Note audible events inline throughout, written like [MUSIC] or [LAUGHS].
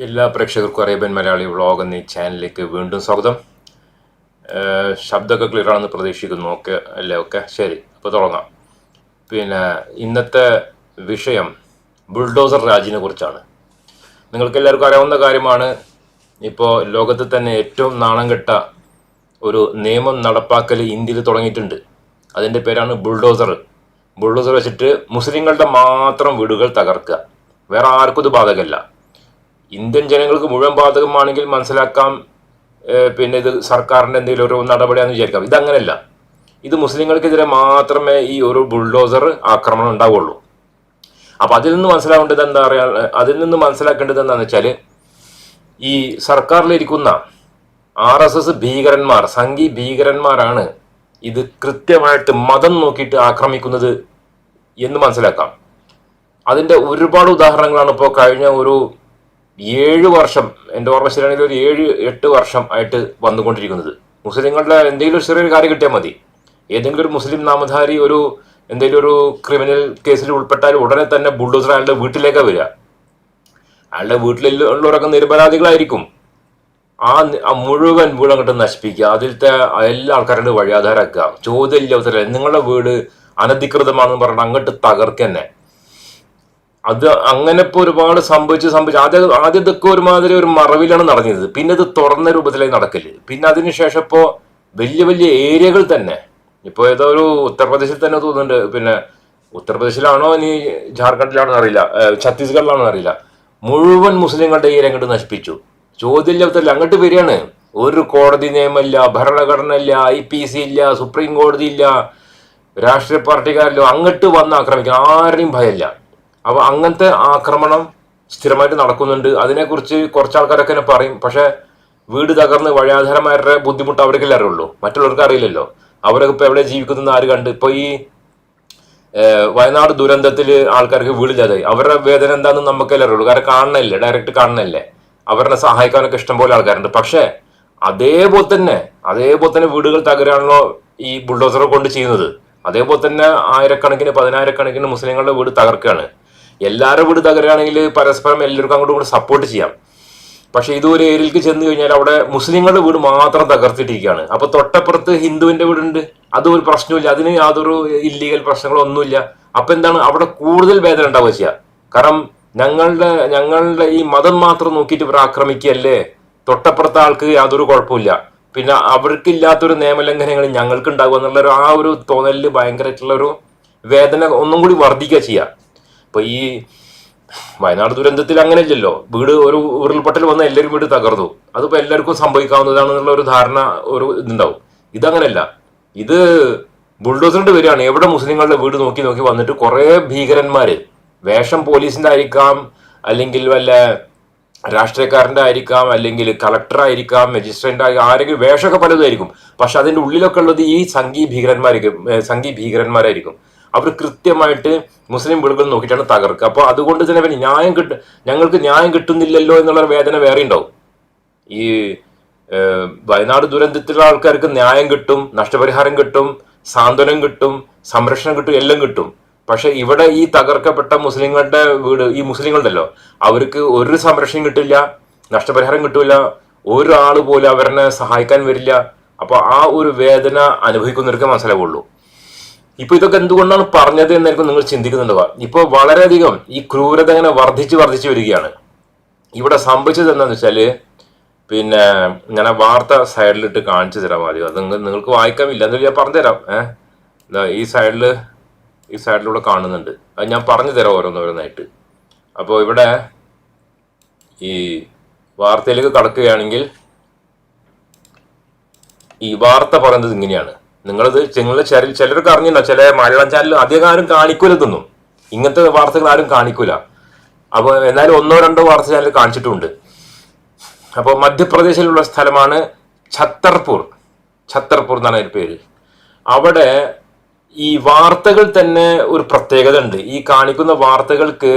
എല്ലാ പ്രേക്ഷകർക്കും Arabian Malayali vlog എന്നീ ചാനലിലേക്ക് വീണ്ടും സ്വാഗതം. ശബ്ദമൊക്കെ ക്ലിയർ ആണെന്ന് പ്രതീക്ഷിക്കുന്നു. ഓക്കെ അല്ലേ? ഓക്കെ ശരി. അപ്പോൾ തുടങ്ങാം. പിന്നെ ഇന്നത്തെ വിഷയം ബുൾഡോസർ രാജിനെ കുറിച്ചാണ്. നിങ്ങൾക്ക് എല്ലാവർക്കും അറിയാവുന്ന കാര്യമാണ് ഇപ്പോൾ ലോകത്ത് തന്നെ ഏറ്റവും നാണം കെട്ട ഒരു നിയമം നടപ്പാക്കൽ ഇന്ത്യയിൽ തുടങ്ങിയിട്ടുണ്ട്. അതിന്റെ പേരാണ് ബുൾഡോസർ. ബുൾഡോസർ വെച്ചിട്ട് മുസ്ലിങ്ങളുടെ മാത്രം വീടുകൾ തകർക്കുക. വേറെ ആർക്കും ഇത് ബാധകമല്ല. ഇന്ത്യൻ ജനങ്ങൾക്ക് മുഴുവൻ ബാധകമാണെങ്കിൽ മനസ്സിലാക്കാം പിന്നെ ഇത് സർക്കാരിന്റെ എന്തെങ്കിലും ഒരു നടപടിയാണെന്ന് വിചാരിക്കാം. ഇതങ്ങനെയല്ല ഇത് മുസ്ലിങ്ങൾക്കെതിരെ മാത്രമേ ഈ ഒരു ബുൾഡോസർ ആക്രമണം ഉണ്ടാവുള്ളൂ. അപ്പോൾ അതിൽ നിന്ന് മനസ്സിലാവേണ്ടത് എന്താ പറയുക അതിൽ നിന്ന് മനസ്സിലാക്കേണ്ടത് എന്താണെന്ന് വെച്ചാൽ ഈ സർക്കാരിലിരിക്കുന്ന ആർ എസ് എസ് ഭീകരന്മാർ സംഘി ഭീകരന്മാരാണ് ഇത് കൃത്യമായിട്ട് മതം നോക്കിയിട്ട് ആക്രമിക്കുന്നത് എന്ന് മനസ്സിലാക്കാം. അതിന്റെ ഒരുപാട് ഉദാഹരണങ്ങളാണ് ഇപ്പോൾ കഴിഞ്ഞ ഒരു ഏഴ് വർഷം എന്റെ ഓർമ്മ ശരിയാണെങ്കിൽ ഒരു ഏഴ് എട്ട് വർഷം ആയിട്ട് വന്നുകൊണ്ടിരിക്കുന്നത്. മുസ്ലിങ്ങളുടെ എന്തെങ്കിലും ഒരു ചെറിയൊരു കാര്യം കിട്ടിയാൽ മതി. ഏതെങ്കിലും ഒരു മുസ്ലിം നാമധാരി ഒരു എന്തെങ്കിലും ഒരു ക്രിമിനൽ കേസിൽ ഉൾപ്പെട്ടാൽ ഉടനെ തന്നെ ബുൾഡോസർ അയാളുടെ വീട്ടിലേക്കാണ് വരിക. അയാളുടെ വീട്ടിലുള്ളവരൊക്കെ നിരപരാധികളായിരിക്കും. ആ മുഴുവൻ വീട് അങ്ങോട്ട് നശിപ്പിക്കുക. അതിലത്തെ എല്ലാ ആൾക്കാരുടെ വഴിയാധാരാക്കുക ചോദ്യമില്ല അവസരം നിങ്ങളുടെ വീട് അനധികൃതമാണെന്ന് പറഞ്ഞാൽ അങ്ങോട്ട് തകർക്കന്നെ അത് അങ്ങനെ ഇപ്പോൾ ഒരുപാട് സംഭവിച്ച് സംഭവിച്ചു ആദ്യം ആദ്യം ഇതൊക്കെ ഒരുമാതിരി ഒരു മറവിലാണ് നടന്നത് പിന്നെ അത് തുറന്ന രൂപത്തിലായി നടക്കൽ. പിന്നെ അതിനുശേഷം ഇപ്പോൾ വലിയ വലിയ ഏരിയകൾ തന്നെ. ഇപ്പോൾ ഏതോ ഒരു ഉത്തർപ്രദേശിൽ തന്നെ തോന്നുന്നുണ്ട്. പിന്നെ ഉത്തർപ്രദേശിലാണോ ഇനി ജാർഖണ്ഡിലാണോ അറിയില്ല. ഛത്തീസ്ഗഡിലാണോ അറിയില്ല. മുഴുവൻ മുസ്ലിങ്ങളുടെ ഏരിയ അങ്ങോട്ട് നശിപ്പിച്ചു. ചോദ്യമില്ലാത്തല്ല അങ്ങോട്ട് വരികയാണ്. ഒരു കോടതി നിയമമില്ല ഭരണഘടന ഇല്ല ഐ പി സി ഇല്ല സുപ്രീം കോടതി ഇല്ല രാഷ്ട്രീയ പാർട്ടിക്കാരിലോ അങ്ങോട്ട് വന്ന് ആക്രമിക്കാൻ ആരുടെയും ഭയമില്ല. അപ്പൊ അങ്ങനത്തെ ആക്രമണം സ്ഥിരമായിട്ട് നടക്കുന്നുണ്ട്. അതിനെക്കുറിച്ച് കുറച്ച് ആൾക്കാരൊക്കെ തന്നെ പറയും. പക്ഷെ വീട് തകർന്ന് വഴിയാധാരമാരുടെ ബുദ്ധിമുട്ട് അവർക്കല്ലേ അറിയുള്ളൂ? മറ്റുള്ളവർക്ക് അറിയില്ലല്ലോ. അവരൊക്കെ ഇപ്പൊ എവിടെ ജീവിക്കുന്ന ആര് കണ്ട്? ഇപ്പൊ ഈ വയനാട് ദുരന്തത്തിൽ ആൾക്കാർക്ക് വീടില്ലാതായി അവരുടെ വേദന എന്താണെന്ന് നമുക്കല്ലേ അറിയുള്ളൂ. കാരണം കാണണല്ലേ ഡയറക്റ്റ് കാണണല്ലേ. അവരെ സഹായിക്കാനൊക്കെ ഇഷ്ടംപോലെ ആൾക്കാരുണ്ട്. പക്ഷേ അതേപോലെ തന്നെ അതേപോലെ തന്നെ വീടുകൾ തകരാണല്ലോ ഈ ബുൾഡോസറെ കൊണ്ട് ചെയ്യുന്നത്. അതേപോലെ തന്നെ ആയിരക്കണക്കിന് പതിനായിരക്കണക്കിന് മുസ്ലിങ്ങളുടെ വീട് തകർക്കുകയാണ്. എല്ലാവരുടെ വീട് തകരുകയാണെങ്കിൽ പരസ്പരം എല്ലാവർക്കും അങ്ങോട്ടും കൂടെ സപ്പോർട്ട് ചെയ്യാം. പക്ഷേ ഒരു ഏരിയയിലേക്ക് ചെന്ന് കഴിഞ്ഞാൽ അവിടെ മുസ്ലിങ്ങളുടെ വീട് മാത്രം തകർത്തിട്ടിരിക്കുകയാണ്. അപ്പോൾ തൊട്ടപ്പുറത്ത് ഹിന്ദുവിന്റെ വീടുണ്ട്. അതൊരു പ്രശ്നമില്ല അതിന് യാതൊരു ഇല്ലീഗൽ പ്രശ്നങ്ങളോ ഒന്നുമില്ല അപ്പോൾ എന്താണ്? അവിടെ കൂടുതൽ വേദന ഉണ്ടാവുക ചെയ്യുക കാരണം ഞങ്ങളുടെ ഞങ്ങളുടെ ഈ മതം മാത്രം നോക്കിയിട്ട് ഇവർ ആക്രമിക്കുകയല്ലേ? തൊട്ടപ്പുറത്തെ ആൾക്ക് യാതൊരു കുഴപ്പമില്ല പിന്നെ അവർക്കില്ലാത്തൊരു നിയമലംഘനങ്ങൾ ഞങ്ങൾക്ക് ഉണ്ടാകുക എന്നുള്ളൊരു ആ ഒരു തോന്നലിൽ ഭയങ്കരമായിട്ടുള്ള ഒരു വേദന ഒന്നും കൂടി വർദ്ധിക്കുക ചെയ്യുക ഇപ്പൊ ഈ വയനാട് ദുരന്തത്തിൽ അങ്ങനെയല്ലല്ലോ. വീട് ഒരു ഉരുൾപൊട്ടൽ വന്ന എല്ലാവരും വീട് തകർന്നു. അതിപ്പോ എല്ലാവർക്കും സംഭവിക്കാവുന്നതാണെന്നുള്ള ഒരു ധാരണ ഒരു ഇതുണ്ടാവും. ഇതങ്ങനെയല്ല ഇത് ബുൾഡോസറിന്റെ വരികയാണ് എവിടെ മുസ്ലിങ്ങളുടെ വീട് നോക്കി നോക്കി വന്നിട്ട് കുറെ ഭീകരന്മാര് വേഷം പോലീസിന്റെ ആയിരിക്കാം അല്ലെങ്കിൽ വല്ല രാഷ്ട്രീയക്കാരന്റെ ആയിരിക്കാം അല്ലെങ്കിൽ കളക്ടർ ആയിരിക്കാം മജിസ്ട്രേറ്റ് ആയിരിക്കാം ആരെങ്കിലും വേഷമൊക്കെ പലതായിരിക്കും പക്ഷെ അതിന്റെ ഉള്ളിലൊക്കെ ഉള്ളത് ഈ സംഘീ ഭീകരന്മാരായിരിക്കും സംഘീ ഭീകരന്മാരായിരിക്കും. അവർ കൃത്യമായിട്ട് മുസ്ലിം വീടുകൾ നോക്കിയിട്ടാണ് തകർക്കുക. അപ്പോൾ അതുകൊണ്ട് തന്നെ ന്യായം കിട്ട ഞങ്ങൾക്ക് ന്യായം കിട്ടുന്നില്ലല്ലോ എന്നുള്ള വേദന വേറെ ഉണ്ടാവും. ഈ വയനാട് ദുരന്തത്തിലുള്ള ആൾക്കാർക്ക് ന്യായം കിട്ടും നഷ്ടപരിഹാരം കിട്ടും സാന്ത്വനം കിട്ടും സംരക്ഷണം കിട്ടും എല്ലാം കിട്ടും. പക്ഷെ ഇവിടെ ഈ തകർക്കപ്പെട്ട മുസ്ലിങ്ങളുടെ വീട് ഈ മുസ്ലിങ്ങളുണ്ടല്ലോ അവർക്ക് ഒരു സംരക്ഷണം കിട്ടില്ല നഷ്ടപരിഹാരം കിട്ടില്ല ഒരാൾ പോലും അവരെ സഹായിക്കാൻ വരില്ല. അപ്പോൾ ആ ഒരു വേദന അനുഭവിക്കുന്നവർക്ക് മനസ്സിലാവുള്ളൂ. ഇപ്പൊ ഇതൊക്കെ എന്തുകൊണ്ടാണ് പറഞ്ഞത് എന്നായിരിക്കും നിങ്ങൾ ചിന്തിക്കുന്നുണ്ടാവുക ഇപ്പൊ വളരെയധികം ഈ ക്രൂരത ഇങ്ങനെ വർദ്ധിച്ച് വർദ്ധിച്ചു വരികയാണ്. ഇവിടെ സംഭവിച്ചത് എന്താന്ന് വെച്ചാൽ പിന്നെ ഞാൻ ആ വാർത്ത സൈഡിലിട്ട് കാണിച്ചു തരാം ആദ്യം. അത് നിങ്ങൾ- നിങ്ങൾക്ക് വായിക്കാമില്ല എന്നാലും ഞാൻ പറഞ്ഞുതരാം. ഏഹ് ഈ സൈഡിൽ ഈ സൈഡിലൂടെ കാണുന്നുണ്ട്. അത് ഞാൻ പറഞ്ഞു തരാം ഓരോന്നോരോന്നായിട്ട്. അപ്പോൾ ഇവിടെ ഈ വാർത്തയിലേക്ക് കടക്കുകയാണെങ്കിൽ ഈ വാർത്ത പറയുന്നത് ഇങ്ങനെയാണ്. നിങ്ങളിത് നിങ്ങൾ ചില ചിലർക്ക് അറിഞ്ഞില്ല ചില മലയാളം ചാനൽ അധികം ആരും കാണിക്കൂല ഇതൊന്നും. ഇങ്ങനത്തെ വാർത്തകൾ ആരും കാണിക്കൂല. അപ്പോൾ എന്നാലും ഒന്നോ രണ്ടോ വാർത്ത ചാനൽ കാണിച്ചിട്ടുണ്ട്. അപ്പോൾ മധ്യപ്രദേശിലുള്ള സ്ഥലമാണ് ഛത്തർപൂർ. ഛത്തർപൂർ എന്നാണ് അതിന്റെ പേര്. അവിടെ ഈ വാർത്തകൾ തന്നെ ഒരു പ്രത്യേകത ഉണ്ട്. ഈ കാണിക്കുന്ന വാർത്തകൾക്ക്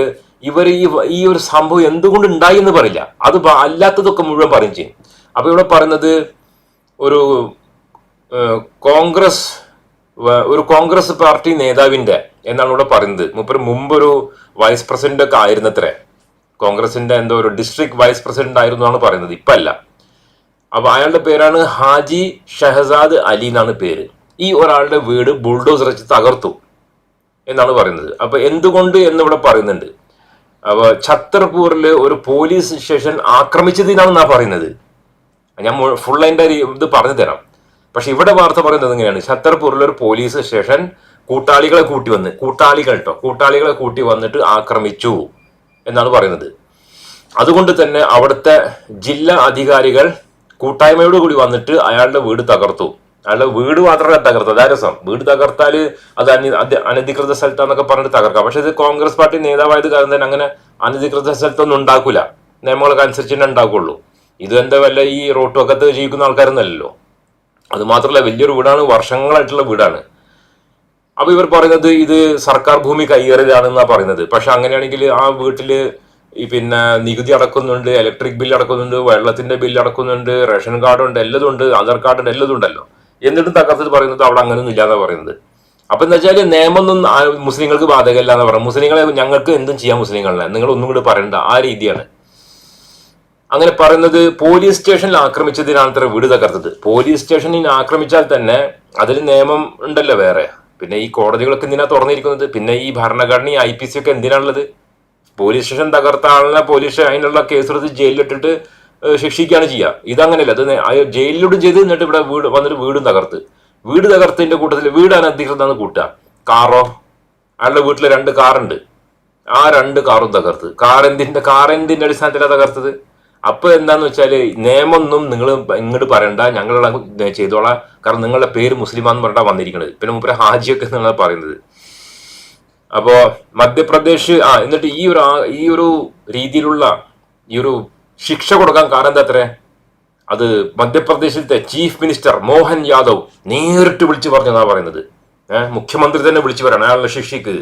ഇവർ ഈ ഈ ഒരു സംഭവം എന്തുകൊണ്ട് ഉണ്ടായി എന്ന് പറയില്ല. അത് അല്ലാത്തതൊക്കെ മുഴുവൻ പറയും ചെയ്യും. അപ്പൊ ഇവിടെ പറയുന്നത് ഒരു കോൺഗ്രസ് ഒരു കോൺഗ്രസ് പാർട്ടി നേതാവിന്റെ എന്നാണ് ഇവിടെ പറയുന്നത്. മുമ്പ് ഒരു വൈസ് പ്രസിഡന്റ് ഒക്കെ ആയിരുന്നത്രേ. കോൺഗ്രസിന്റെ എന്തോ ഒരു ഡിസ്ട്രിക്ട് വൈസ് പ്രസിഡന്റ് ആയിരുന്നു എന്നാണ് പറയുന്നത്. ഇപ്പൊ അല്ല അപ്പൊ അയാളുടെ പേരാണ് ഹാജി ഷഹസാദ് അലി എന്നാണ് പേര്. ഈ ഒരാളുടെ വീട് ബുൾഡോസർ വെച്ച് തകർത്തു എന്നാണ് പറയുന്നത്. അപ്പൊ എന്തുകൊണ്ട് എന്ന് ഇവിടെ പറയുന്നുണ്ട്. അപ്പൊ ഛത്തർപൂരിൽ ഒരു പോലീസ് സ്റ്റേഷൻ ആക്രമിച്ചതിനാണെന്നാ പറയുന്നത്. ഞാൻ ഫുൾ അതിന്റെ ഇത് പറഞ്ഞു തരാം. പക്ഷെ ഇവിടെ വാർത്ത പറയുന്നത് എങ്ങനെയാണ് ഛത്തർപൂരിൽ ഒരു പോലീസ് സ്റ്റേഷൻ കൂട്ടാളികളെ കൂട്ടി വന്ന് കൂട്ടാളികൾ കേട്ടോ കൂട്ടാളികളെ കൂട്ടി വന്നിട്ട് ആക്രമിച്ചു എന്നാണ് പറയുന്നത്. അതുകൊണ്ട് തന്നെ അവിടുത്തെ ജില്ലാ അധികാരികൾ കൂട്ടായ്മയോട് കൂടി വന്നിട്ട് അയാളുടെ വീട് തകർത്തു. അയാളുടെ വീട് മാത്രമല്ല തകർത്തു അതാ രസം. വീട് തകർത്താൽ അത് അനി അനധികൃത സ്ഥലത്താന്നൊക്കെ പറഞ്ഞിട്ട് തകർക്കാം. പക്ഷെ ഇത് കോൺഗ്രസ് പാർട്ടി നേതാവായത് കാരണം തന്നെ അങ്ങനെ അനധികൃത സ്ഥലത്തൊന്നും ഉണ്ടാക്കൂല. നിയമങ്ങളൊക്കെ അനുസരിച്ച് തന്നെ ഉണ്ടാക്കുള്ളൂ ഇത് എന്താ വല്ല ഈ റോട്ടുവക്കത്ത് ജീവിക്കുന്ന ആൾക്കാരൊന്നല്ലല്ലോ അത് മാത്രമല്ല വലിയൊരു വീടാണ് വർഷങ്ങളായിട്ടുള്ള വീടാണ്. അപ്പൊ ഇവർ പറയുന്നത് ഇത് സർക്കാർ ഭൂമി കയ്യേറിയതാണെന്നാണ് പറയുന്നത്. പക്ഷെ അങ്ങനെയാണെങ്കിൽ ആ വീട്ടിൽ ഈ പിന്നെ നികുതി അടക്കുന്നുണ്ട് ഇലക്ട്രിക് ബില്ല് അടക്കുന്നുണ്ട് വെള്ളത്തിന്റെ ബില്ല് അടക്കുന്നുണ്ട് റേഷൻ കാർഡുണ്ട് ഉണ്ട് എല്ലതും ഉണ്ട് ആധാർ കാർഡ് ഉണ്ട് എല്ലതും ഉണ്ടല്ലോ. എന്നിട്ടും തകർത്തിട്ട് പറയുന്നത് അവിടെ അങ്ങനെയൊന്നും ഇല്ലാന്ന് പറയുന്നത്. അപ്പൊ എന്താ വെച്ചാൽ നിയമമൊന്നും ആ മുസ്ലിങ്ങൾക്ക് ബാധകമല്ല എന്ന് പറയാം. മുസ്ലിങ്ങളെ ഞങ്ങൾക്ക് എന്തും ചെയ്യാം മുസ്ലിങ്ങളെ. നിങ്ങൾ ഒന്നും കൂടി പറയണ്ട. ആ രീതിയാണ്. അങ്ങനെ പറയുന്നത് പോലീസ് സ്റ്റേഷനിൽ ആക്രമിച്ചതിനാണ് ഇത്ര വീട് തകർത്തത്. പോലീസ് സ്റ്റേഷനിൽ ആക്രമിച്ചാൽ തന്നെ അതിൽ നിയമം ഉണ്ടല്ലോ വേറെ. പിന്നെ ഈ കോടതികളൊക്കെ എന്തിനാ തുറന്നിരിക്കുന്നത്? പിന്നെ ഈ ഭരണഘടന ഐ പി സി ഒക്കെ എന്തിനാണുള്ളത്? പോലീസ് സ്റ്റേഷൻ തകർത്ത ആളിനെ പോലീസ് അതിനുള്ള കേസെടുത്ത് ജയിലിലിട്ടിട്ട് ശിക്ഷിക്കുകയാണ് ചെയ്യുക ഇതങ്ങനെയല്ല. അത് ജയിലിലൂടെ ചെയ്ത് എന്നിട്ട് ഇവിടെ വീട് വന്നിട്ട് വീടും തകർത്ത്. വീട് തകർത്തതിന്റെ കൂട്ടത്തിൽ വീട് അനധികൃതമാണ് കൂട്ടുക. കാറോ? അയാളുടെ വീട്ടിൽ രണ്ട് കാറുണ്ട്. ആ രണ്ട് കാറും തകർത്ത്. കാർ എന്തിന്റെ കാർ എന്തിന്റെ അടിസ്ഥാനത്തിലാണ് തകർത്തത്? അപ്പൊ എന്താന്ന് വെച്ചാൽ നിയമമൊന്നും നിങ്ങൾ ഇങ്ങോട്ട് പറയണ്ട. ഞങ്ങളുടെ ചെയ്തോളാം. കാരണം നിങ്ങളുടെ പേര് മുസ്ലിമാന്ന് പറഞ്ഞാ വന്നിരിക്കുന്നത് പിന്നെ മുപ്പര ഹാജിയൊക്കെ എന്നാണ് പറയുന്നത്. അപ്പോ മധ്യപ്രദേശ് ആ എന്നിട്ട് ഈ ഒരു ഈ ഒരു രീതിയിലുള്ള ഈ ഒരു ശിക്ഷ കൊടുക്കാൻ കാരണം എന്താ അത്രേ? അത് മധ്യപ്രദേശിലത്തെ ചീഫ് മിനിസ്റ്റർ മോഹൻ യാദവ് നേരിട്ട് വിളിച്ചു പറഞ്ഞതാ പറയുന്നത്. ഏഹ് മുഖ്യമന്ത്രി തന്നെ വിളിച്ചു പറയണം അയാളുടെ ശിക്ഷയ്ക്ക്.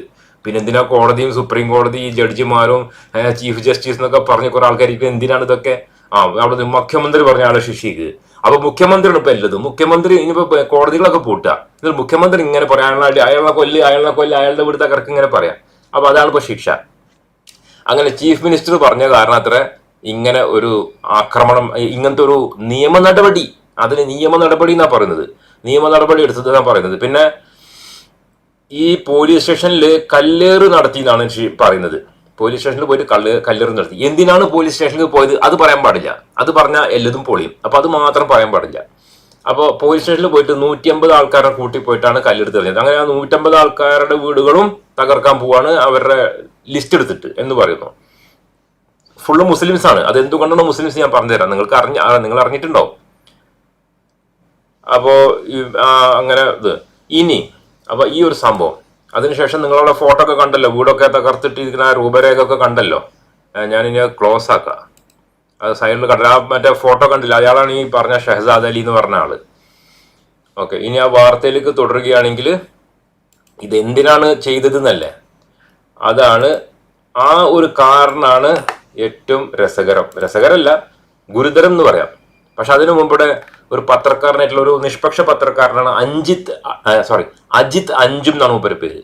പിന്നെ എന്തിനാ കോടതിയും സുപ്രീം കോടതി ഈ ജഡ്ജിമാരും ചീഫ് ജസ്റ്റിസ് എന്നൊക്കെ പറഞ്ഞ കുറെ ആൾക്കാർ ഇപ്പൊ എന്തിനാണ് ഇതൊക്കെ? ആ അവിടെ മുഖ്യമന്ത്രി പറഞ്ഞ ആളെ ശിക്ഷിക്ക്. അപ്പൊ മുഖ്യമന്ത്രിയാണ് ഇപ്പൊ എല്ലതും. മുഖ്യമന്ത്രി ഇനിയിപ്പോ കോടതികളൊക്കെ പൂട്ടുക എന്നിട്ട് മുഖ്യമന്ത്രി ഇങ്ങനെ പറയാം. അയാളെ അയാളെ കൊല്ലി അയാളെ കൊല്ലി അയാളുടെ വീട് തകർക്ക് ഇങ്ങനെ പറയാം. അപ്പൊ അതാണ് ഇപ്പൊ ശിക്ഷ. അങ്ങനെ ചീഫ് മിനിസ്റ്റർ പറഞ്ഞ കാരണം അത്ര ഇങ്ങനെ ഒരു ആക്രമണം ഇങ്ങനത്തെ ഒരു നിയമ നടപടി. അതിന് നിയമ നടപടി എന്നാ പറയുന്നത്? നിയമ നടപടി എടുത്തത് എന്നാ പറയുന്നത്? പിന്നെ ഈ പോലീസ് സ്റ്റേഷനിൽ കല്ലേറ് നടത്തി എന്നാണ് പറയുന്നത്. പോലീസ് സ്റ്റേഷനിൽ പോയിട്ട് കല്ല് കല്ലേറ് നടത്തി. എന്തിനാണ് പോലീസ് സ്റ്റേഷനിൽ പോയത്? അത് പറയാൻ പാടില്ല. അത് പറഞ്ഞാൽ എല്ലതും പൊളിയും. അപ്പൊ അത് മാത്രം പറയാൻ പാടില്ല. അപ്പോൾ പോലീസ് സ്റ്റേഷനിൽ പോയിട്ട് നൂറ്റി അമ്പത് ആൾക്കാരെ കൂട്ടി പോയിട്ടാണ് കല്ലെടുത്ത് എറിഞ്ഞത് അങ്ങനെ ആ നൂറ്റമ്പത് ആൾക്കാരുടെ വീടുകളും തകർക്കാൻ പോവാണ് അവരുടെ ലിസ്റ്റ് എടുത്തിട്ട് എന്ന് പറയുന്നു. ഫുള്ള് മുസ്ലിംസ് ആണ് അത് എന്തുകൊണ്ടാണ് മുസ്ലിംസ് ഞാൻ പറഞ്ഞുതരാം? നിങ്ങൾക്ക് അറിഞ്ഞ നിങ്ങൾ അറിഞ്ഞിട്ടുണ്ടോ അപ്പോ അങ്ങനെ ഇത്. ഇനി അപ്പൊ ഈ ഒരു സംഭവം. അതിനുശേഷം നിങ്ങളുടെ ഫോട്ടോ ഒക്കെ കണ്ടല്ലോ വീടൊക്കെ തകർത്തിട്ടിരിക്കുന്ന ആ രൂപരേഖ ഒക്കെ കണ്ടല്ലോ ഞാനിനി ക്ലോസ് ആക്കാം. അത് സൈഡിൽ കണ്ടില്ല. ആ മറ്റേ ഫോട്ടോ കണ്ടില്ല? അയാളാണ് ഈ പറഞ്ഞ ഷഹസാദ് അലി എന്ന് പറഞ്ഞ ആൾ. ഓക്കെ ഇനി ആ വാർത്തയിലേക്ക് തുടരുകയാണെങ്കിൽ ഇതെന്തിനാണ് ചെയ്തതെന്നല്ലേ? അതാണ് ആ ഒരു കാരണമാണ് ഏറ്റവും രസകരം. രസകരമല്ല ഗുരുതരം എന്ന് പറയാം. പക്ഷെ അതിനു മുമ്പിടെ ഒരു പത്രക്കാരനായിട്ടുള്ള ഒരു നിഷ്പക്ഷ പത്രക്കാരനാണ് അഞ്ജിത്ത് സോറി അജിത് അഞ്ചും എന്നാണ് മൂപ്പര് പേര്.